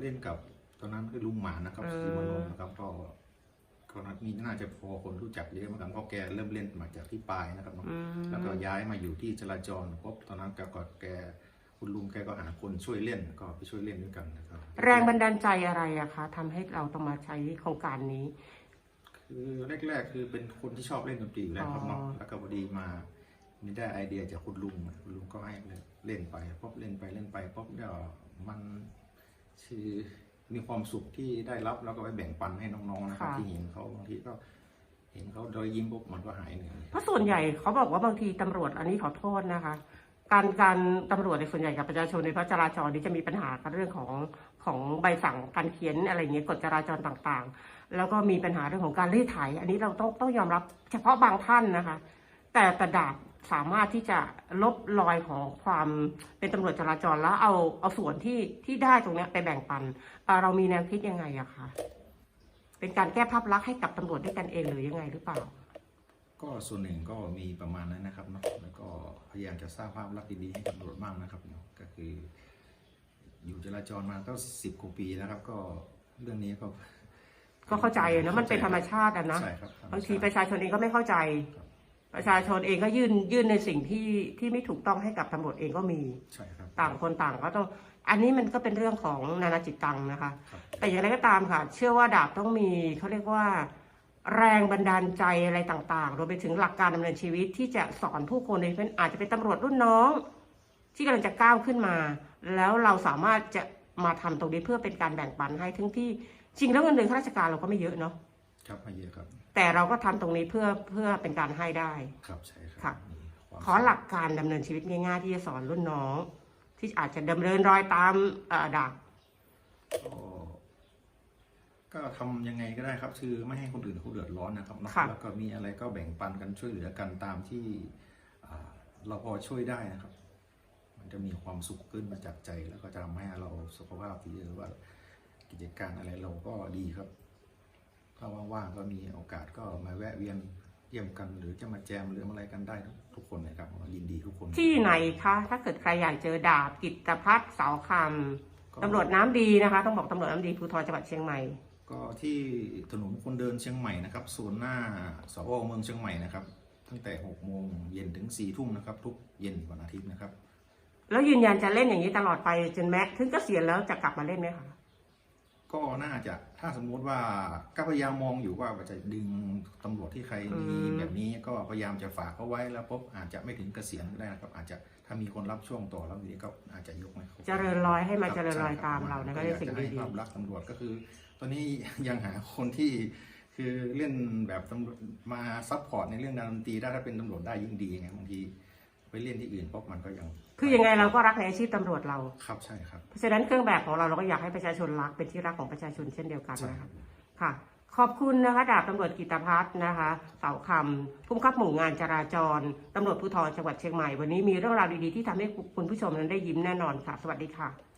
เล่นกับตอนนั้นคือลุงหมานะครับอืมสีมานนท์นะครับก็ก็มีน่าจะพอคนรู้จักเยอะเหมือนกันเพราะแกเริ่มเล่นมาจากที่ปลายนะครับเนาะอืมแล้วก็ย้ายมาอยู่ที่จราจรปุ๊บตอนนั้นแกก็แกคุณลุงแกก็หาคนช่วยเล่นก็ไปช่วยเล่นด้วยกันนะครับ แรงบันดาลใจอะไรอะคะทำให้เราต้องมาใช้โครงการนี้ คือแรก ๆ คือเป็นคนที่ชอบเล่นดนตรีอยู่แล้วครับเนาะอ๋อแล้วก็พอดีมามีได้ไอเดียจากคุณลุงคุณลุงก็ให้เล่นไปปุ๊บเล่นไปเล่นไปปุ๊บเดี๋ยวมัน คือมีความสุขที่ได้รับแล้วก็ไปแบ่งปันให้น้องๆนะครับค่ะ ที่เห็นเขาบางทีก็ เห็นเขาโดยยิ้มปุ๊บมันก็หายเหนื่อย เพราะส่วนใหญ่เขาบอกว่าบางทีตำรวจอันนี้ขอโทษนะคะ การการตำรวจในยส่วนใหญ่กับประชาชนในพระจราจรนี่จะมีปัญหากับเรื่องของของใบสั่งการเขียนอะไรอย่างเงี้ยกฎจราจรต่างๆ แล้วก็มีปัญหาเรื่องของการรีดไถอันนี้เราต้องต้องยอมรับเฉพาะบางท่านนะคะ แต่แต่ดาบ สามารถที่จะลบรอยของความเป็นตำรวจจราจรแล้วเอาเอาส่วนที่ที่ได้ตรงเนี้ยไปแบ่งปันเอ่อเรามีแนวคิดยังไงอะคะเป็นการแก้ภาพลักษณ์ให้กับตำรวจด้วยกันเองหรือยังไงหรือเปล่า ก็ส่วนหนึ่งก็มีประมาณนั้นนะครับเนาะแล้วก็พยายามจะสร้างภาพลักษณ์ดีๆให้ตำรวจบ้างนะครับเนาะก็คือ อยู่จราจรมาก็สิบกว่าปีนะครับ ก็เรื่องนี้ก็ก็เข้าใจอะนะมันเป็นธรรมชาติอะนะใช่ครับธรรมชติ บางทีประชาชนเองก็ไม่เข้าใจ ประชาชนเองก็ยื่นยื่นในสิ่งที่ที่ไม่ถูกต้องให้กับตำรวจเองก็มี ใช่ครับ ต่างคนต่างก็ต้อง อันนี้มันก็เป็นเรื่องของนานาจิตตังนะคะ ครับ แต่อย่างไรก็ตามค่ะ เชื่อว่าดาบต้องมีเขาเรียกว่า แรงบันดาลใจอะไรต่างๆรวมไปถึงหลักการดำเนินชีวิตที่จะสอนผู้คนในเป็นอาจจะเป็นตำรวจรุ่นน้อง ที่กำลังจะก้าวขึ้นมา แล้วเราสามารถจะมาทำตรงนี้เพื่อเป็นการแบ่งปันให้ทั้งที่จริงแล้วเงินเดือนข้าราชการเราก็ไม่เยอะเนาะ ครับมาเยอะครับแต่เราก็ทำตรงนี้เพื่อเพื่อเป็นการให้ได้ ครับใช่ครัค่ะ มีความขอหลักการดำเนินชีวิตง่ายๆที่จะสอนรุ่นน้อง ที่อาจจะดำเนินรอยตามเอ่อดาบก็ก็ทำยังไงก็ได้ครับ คือไม่ให้คนอื่นเขาเดือดร้อนนะครับเนาะค่ะแล้วก็มีอะไรก็แบ่งปันกันช่วยเหลือกันตามที่อ่าเราพอช่วยได้นะครับ มันจะมีความสุขขึ้นมาจากใจแล้วก็จะทำให้เราสุขภาพดีหรือว่ากิจการอะไรเราก็ดีครับ ถ้าว่างๆก็มีโอกาสก็มาแวะเวียนเยี่ยมกัน หรือจะมาแจมหรืออะไรกันได้ทุกทุกคนนะครับยินดีทุกคน ที่ไหนคะ ถ้าเกิดใครอยากเจอดาบกิตพัฒน์เสาคำตำรวจน้ำดีนะคะ ต้องบอกตำรวจน้ำดีภูธรจังหวัดเชียงใหม่ ก็ที่ถนนคนเดินเชียงใหม่นะครับโซนหน้าสพเมืองเชียงใหม่นะครับตั้งแต่6โมงเย็นถึง4ทุ่มนะครับ ทุกเย็นวันอาทิตย์นะครับ แล้วยืนยันจะเล่นอย่างนี้ตลอดไปจนแม้ถึงเกษียณแล้วจะกลับมาเล่นไหมคะ ก็น่าจะถ้าสมมุติว่าก็พยายามมองอยู่ว่าจะดึงตำรวจที่ใครมีแบบนี้ก็พยายามจะฝากเขาไว้แล้วปุ๊บอาจจะไม่ถึงเกษียณก็ได้นะครับ อาจจะถ้ามีคนรับช่วงต่อแล้วนี้ก็อาจจะยกให้เขาเจริญรอยให้มาเจริญรอยตามเรานะก็เป็นสิ่งอยาจะให้ดีภาพลักตำรวจก็คือ ตอนนี้ยังหาคนที่คือเล่นแบบตำรวจมาซัพพอร์ตในเรื่องดนตรีได้ถ้าเป็นตำรวจได้ยิ่งดีไงบางที ไปเล่นที่อื่นปุ๊บมันก็ยังๆคือยังไงเราก็รักในอาชีพตำรวจเรา ครับใช่ครับ เพราะฉะนั้นเครื่องแบบของเราเราก็อยากให้ประชาชนรักเป็นที่รักของประชาชนเช่นเดียวกันใช่นะครัคะบค่ะ ขอบคุณนะคะดาบตำรวจกิตพัฒน์นะคะเสาคำผู้บังคับหมู่งานจราจรตำรวจภูธรจังหวัดเชียงใหม่วันนี้มีเรื่องราวดีๆที่ทำให้คุณผู้ชมนั้นได้ยิ้มแน่นอนค่ะ สวัสดีค่ะ